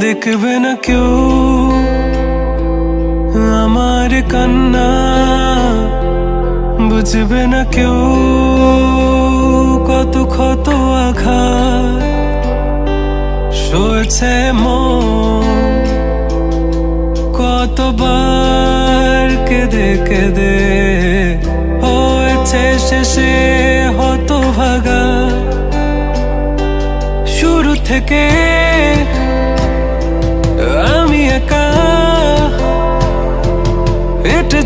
দেখবে না কেউ আমার কান্না বুঝবে না কেউ কত ক্ষত আঘাত সয়েছে মন কতবার কেঁদে কেঁদে হয়েছে শেষে হত ভাগা শুরু থেকে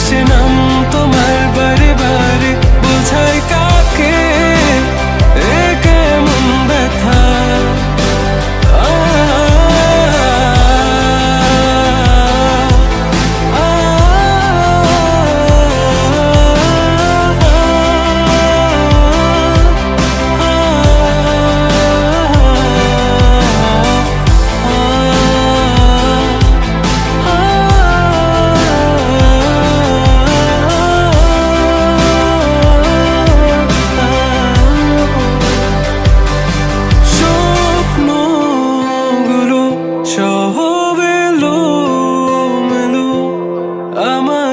pushing on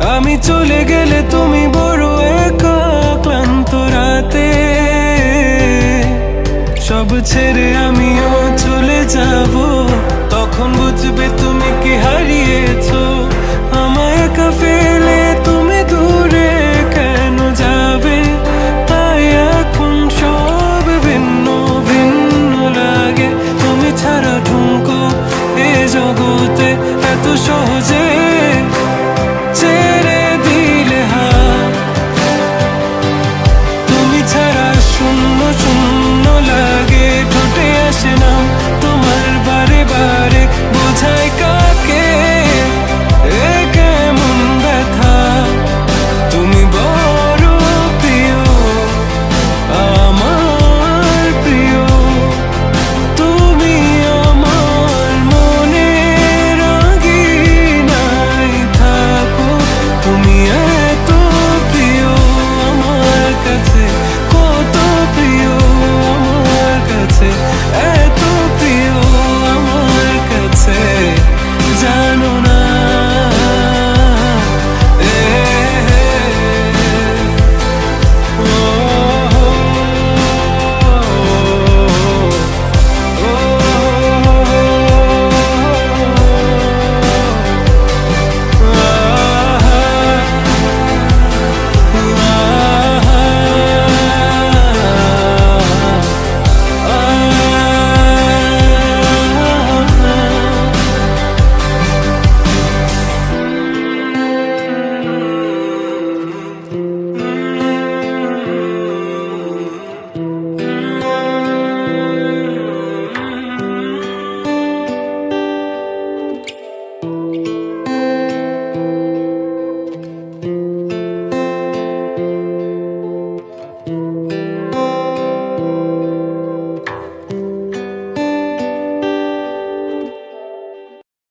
আমি চলে গেলে তুমি বড় একা ক্লান্ত রাতে। সব ছেড়ে আমিও চলে যাব।